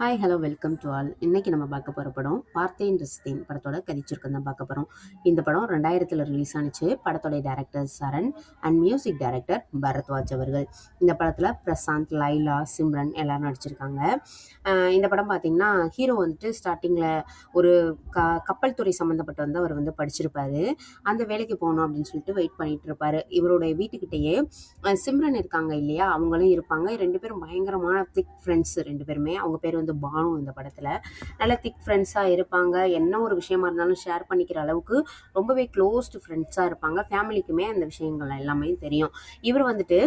Hi hello welcome to all இன்றைக்கி நம்ம பார்க்க போகிற படம் பார்த்தேன் ரசித்தேன் படத்தோட கதிச்சுருக்கம் தான் பார்க்க போகிறோம் இந்த படம் ரெண்டாயிரத்தில் ரிலீஸ் ஆனிச்சு. படத்தோடைய director Charan and music director Bharadwaj அவர்கள். இந்த படத்தில் பிரசாந்த் லைலா சிம்ரன் எல்லோரும் நடிச்சிருக்காங்க. இந்த படம் பார்த்தீங்கன்னா ஹீரோ வந்துட்டு ஸ்டார்டிங்கில் ஒரு க கப்பல் துறை சம்மந்தப்பட்டு வந்து அவர் வந்து படிச்சிருப்பாரு. அந்த வேலைக்கு போகணும் அப்படின்னு சொல்லிட்டு வெயிட் பண்ணிகிட்டு இருப்பார். இவருடைய வீட்டுக்கிட்டேயே சிம்ரன் இருக்காங்க இல்லையா? அவங்களும் இருப்பாங்க. ரெண்டு பேரும் பயங்கரமான திக் ஃப்ரெண்ட்ஸ் ரெண்டு பேருமே. அவங்க பேர் வந்து பானு இந்த படத்தில். நல்ல திக் ஃப்ரெண்ட்ஸாக இருப்பாங்க. என்ன ஒரு விஷயமா இருந்தாலும் ஷேர் பண்ணிக்கிற அளவுக்கு ரொம்பவே க்ளோஸ்டு ஃப்ரெண்ட்ஸாக இருப்பாங்க. ஃபேமிலிக்குமே அந்த விஷயங்கள் எல்லாமே தெரியும். இவர் வந்துட்டு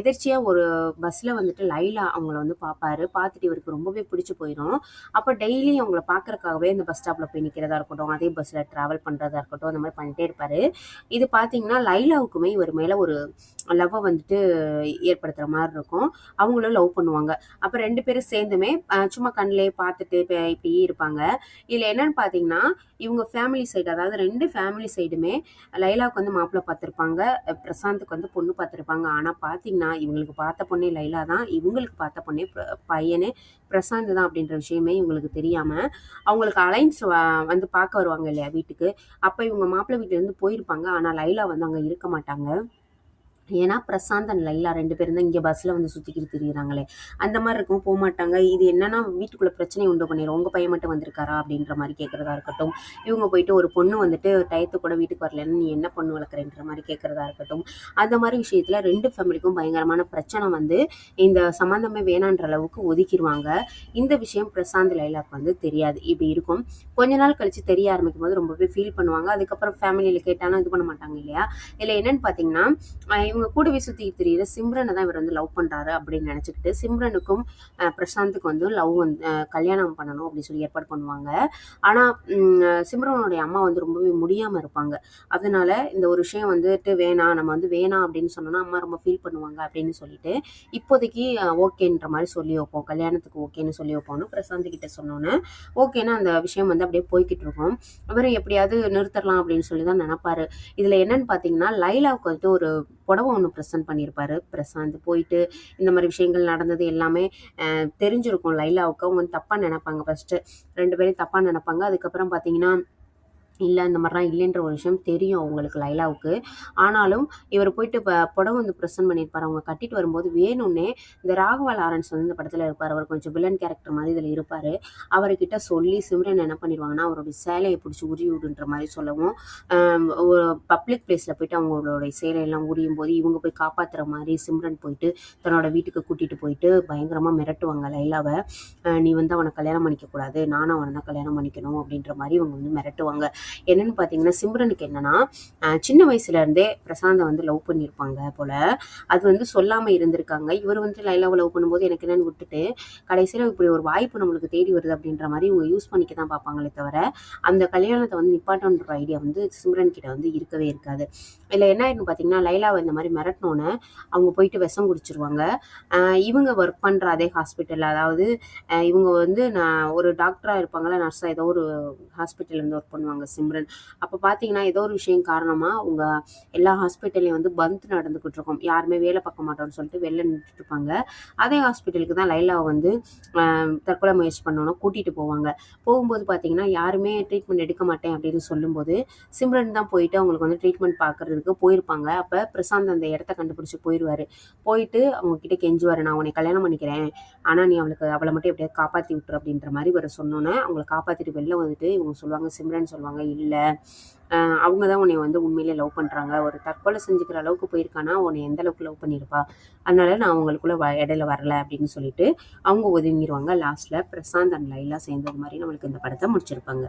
எதிர்ச்சியாக ஒரு பஸ்ஸில் வந்துட்டு லைலா அவங்கள வந்து பார்ப்பாரு பார்த்துட்டு இவருக்கு ரொம்பவே பிடிச்சி போயிடும். அப்போ டெய்லி அவங்கள பார்க்கறக்காகவே இந்த பஸ் ஸ்டாப்பில் போய் நிற்கிறதா இருக்கட்டும் அதே பஸ்ஸில் ட்ராவல் பண்ணுறதா இருக்கட்டும் அந்த மாதிரி பண்ணிட்டே இருப்பார். இது பார்த்தீங்கன்னா லைலாவுக்குமே இவர் மேலே ஒரு லவ்வை வந்துட்டு ஏற்படுத்துகிற மாதிரி இருக்கும். அவங்களும் லவ் பண்ணுவாங்க. அப்போ ரெண்டு பேரும் சேர்ந்துமே சும்மா கண்ணிலே பார்த்துட்டு இப்போ இப்படியே இருப்பாங்க. இதில் என்னன்னு பார்த்தீங்கன்னா இவங்க ஃபேமிலி சைடு அதாவது ரெண்டு ஃபேமிலி சைடுமே லைலாவுக்கு வந்து மாப்பிள்ளை பார்த்துருப்பாங்க. பிரசாந்துக்கு வந்து பொண்ணு பார்த்துருப்பாங்க. ஆனால் பார்த்தீங்கன்னா இவங்களுக்கு பார்த்த பொண்ணே லைலா தான். இவங்களுக்கு பார்த்த பொண்ணே பையனே பிரசாந்த் தான் அப்படின்ற விஷயமே இவங்களுக்கு தெரியாமல் அவங்களுக்கு அலைன்ஸ் வந்து பார்க்க வருவாங்க இல்லையா வீட்டுக்கு. அப்போ இவங்க மாப்பிள்ளை வீட்டிலேருந்து போயிருப்பாங்க. ஆனால் லைலா வந்து அங்கே இருக்க மாட்டாங்க. ஏன்னா பிரசாந்த் அண்ட் லைலா ரெண்டு பேரும் தான் இங்கே பஸ்ஸில் வந்து சுற்றிக்கிட்டு திரியிறாங்களே. அந்த மாதிரி இருக்கும் போக மாட்டாங்க. இது என்னன்னா வீட்டுக்குள்ளே பிரச்சனை உண்டு பண்ணிடும் உங்கள் பையன் மட்டும் வந்திருக்காரா? அப்படின்ற மாதிரி கேட்குறதா இருக்கட்டும். இவங்க போயிட்டு ஒரு பொண்ணு வந்துட்டு டயத்து கூட வீட்டுக்கு வரலன்னு நீ என்ன பொண்ணு வளர்க்குறேன்ற மாதிரி கேட்குறதா இருக்கட்டும். அந்த மாதிரி விஷயத்தில் ரெண்டு ஃபேமிலிக்கும் பயங்கரமான பிரச்சனை வந்து இந்த சம்மந்தமே வேணான்ற அளவுக்கு ஒதுக்கிடுவாங்க இந்த விஷயம் பிரசாந்த் லைலாக்கு வந்து தெரியாது. இப்படி இருக்கும். கொஞ்ச நாள் கழித்து தெரிய ஆரம்பிக்கும் போது ரொம்பவே ஃபீல் பண்ணுவாங்க. அதுக்கப்புறம் ஃபேமிலியில் கேட்டாலும் இது பண்ண மாட்டாங்க இல்லையா? இதில் என்னன்னு பார்த்தீங்கன்னா இவங்க இவங்க கூடவே சுற்றி தெரியுற சிம்ரனை தான் இவர் வந்து லவ் பண்ணுறாரு அப்படின்னு நினச்சிக்கிட்டு சிம்ரனுக்கும் பிரசாந்துக்கு வந்து லவ் வந்து கல்யாணம் பண்ணணும் அப்படின்னு சொல்லி ஏற்பாடு பண்ணுவாங்க. ஆனால் சிம்ரனுடைய அம்மா வந்து ரொம்பவே முடியாமல் இருப்பாங்க. அதனால இந்த ஒரு விஷயம் வந்துட்டு வேணாம் நம்ம வந்து வேணாம் அப்படின்னு சொன்னோம்னா அம்மா ரொம்ப ஃபீல் பண்ணுவாங்க அப்படின்னு சொல்லிட்டு இப்போதைக்கு ஓகேன்ற மாதிரி சொல்லி வைப்போம். கல்யாணத்துக்கு ஓகேன்னு சொல்லி வைப்போம்னு பிரசாந்த் கிட்ட சொன்னோன்னே ஓகேன்னா அந்த விஷயம் வந்து அப்படியே போய்கிட்டு இருக்கும். இவர் எப்படியாவது நிறுத்தரலாம் அப்படின்னு சொல்லி தான் நினைப்பாரு. இதில் என்னன்னு பார்த்தீங்கன்னா லைலாவுக்கு வந்துட்டு ஒரு புடவை ஒன்று ப்ரெசன்ட் பண்ணியிருப்பாரு. பிரசாந்த் போயிட்டு இந்த மாதிரி விஷயங்கள் நடந்தது எல்லாமே தெரிஞ்சிருக்கும். லைலாவுக்கு அவங்க வந்து தப்பாக நினைப்பாங்க ஃபஸ்ட்டு ரெண்டு பேரும் தப்பாக நினைப்பாங்க. அதுக்கப்புறம் பார்த்தீங்கன்னா இல்லை இந்த மாதிரிலாம் இல்லைன்ற ஒரு விஷயம் தெரியும் அவங்களுக்கு லைலாவுக்கு. ஆனாலும் இவர் போயிட்டு இப்போ புடவை வந்து ப்ரெசென்ட் பண்ணியிருப்பார். அவங்க கட்டிட்டு வரும்போது வேணும்னே இந்த ராகவா லாரன்ஸ் வந்து இந்த படத்தில் இருப்பார். அவர் கொஞ்சம் வில்லன் கேரக்டர் மாதிரி இதில் இருப்பார். அவர்கிட்ட சொல்லி சிம்ரன் என்ன பண்ணிடுவாங்கன்னா அவருடைய சேலையை பிடிச்சி உரி விடுன்ற மாதிரி சொல்லவும் ஒரு பப்ளிக் பிளேஸில் போயிட்டு அவங்களுடைய சேலையெல்லாம் உரியும் போது இவங்க போய் காப்பாற்றுற மாதிரி சிம்ரன் போயிட்டு தன்னோட வீட்டுக்கு கூட்டிகிட்டு போயிட்டு பயங்கரமாக மிரட்டுவாங்க லைலாவை. நீ வந்து அவனை கல்யாணம் பண்ணிக்கக்கூடாது. நானும் அவனை தான் கல்யாணம் பண்ணிக்கணும். அப்படின்ற மாதிரி இவங்க வந்து மிரட்டுவாங்க. என்னன்னு பார்த்தீங்கன்னா சிம்ரனுக்கு என்னன்னா சின்ன வயசுல இருந்தே பிரசாந்தை வந்து லவ் பண்ணியிருப்பாங்க போல. அது வந்து சொல்லாமல் இருந்திருக்காங்க. இவர் வந்து லைலாவை லவ் பண்ணும்போது எனக்கு என்னன்னு விட்டுட்டு கடைசியில் இப்படி ஒரு வாய்ப்பு நம்மளுக்கு தேடி வருது அப்படின்ற மாதிரி இவங்க யூஸ் பண்ணிக்க தான் பார்ப்பாங்களே தவிர அந்த கல்யாணத்தை வந்து நிப்பாட்டன்ற ஐடியா வந்து சிம்ரன் கிட்ட வந்து இருக்கவே இருக்காது. இல்லை என்ன ஆயிருன்னு பார்த்தீங்கன்னா லைலாவை இந்த மாதிரி மிரட்டினோன்னே அவங்க போயிட்டு விஷம் குடிச்சிருவாங்க. இவங்க ஒர்க் பண்ணுற அதே ஹாஸ்பிட்டல் அதாவது இவங்க வந்து நான் ஒரு டாக்டராக இருப்பாங்களா நர்ஸாக ஏதோ ஒரு ஹாஸ்பிட்டல் வந்து ஒர்க் பண்ணுவாங்க சிம்ரன். அப்போ பார்த்தீங்கன்னா ஏதோ ஒரு விஷயம் காரணமாக அவங்க எல்லா ஹாஸ்பிட்டல்லையும் வந்து பந்த் நடந்துக்கிட்டு இருக்கோம். யாருமே வேலை பார்க்க மாட்டோம்னு சொல்லிட்டு வெளில நின்றுட்டு இருப்பாங்க அதே ஹாஸ்பிட்டலுக்கு தான் லைலாவை வந்து தற்கொலை முயற்சி பண்ணணும் கூட்டிகிட்டு போவாங்க. போகும்போது பார்த்தீங்கன்னா யாருமே ட்ரீட்மெண்ட் எடுக்க மாட்டேன் அப்படின்னு சொல்லும்போது சிம்ரன் தான் போயிட்டு அவங்களுக்கு வந்து ட்ரீட்மெண்ட் பார்க்கறதுக்கு போயிருப்பாங்க. அப்போ பிரசாந்த் அந்த இடத்த கண்டுபிடிச்சி போயிடுவார் போயிட்டு அவங்க கிட்ட கெஞ்சுவார் நான் உன்னை கல்யாணம் பண்ணிக்கிறேன். ஆனால் நீ அவளுக்கு அவளை மட்டும் எப்படியாவது காப்பாற்றி விட்டுரு அப்படின்ற மாதிரி வர சொன்னோன்னே அவங்கள காப்பாற்றிட்டு வெளில வந்துட்டு இவங்க சொல்லுவாங்க சிம்ரன் சொல்லுவாங்க இல்லை. அவங்க தான் உன்னை வந்து உண்மையிலே லவ் பண்ணுறாங்க ஒரு தற்கொலை செஞ்சுக்கிற அளவுக்கு போயிருக்கானா உன்னை எந்த அளவுக்கு லவ் பண்ணியிருப்பா? அதனால நான் அவங்களுக்குள்ள வ இடையில வரல அப்படின்னு சொல்லிட்டு அவங்க ஒதுங்கிடுவாங்க லாஸ்ட்டில் பிரசாந்த் அண்ட் லைலா சேர்ந்தது மாதிரி நம்மளுக்கு இந்த படத்தை முடிச்சிருப்பாங்க.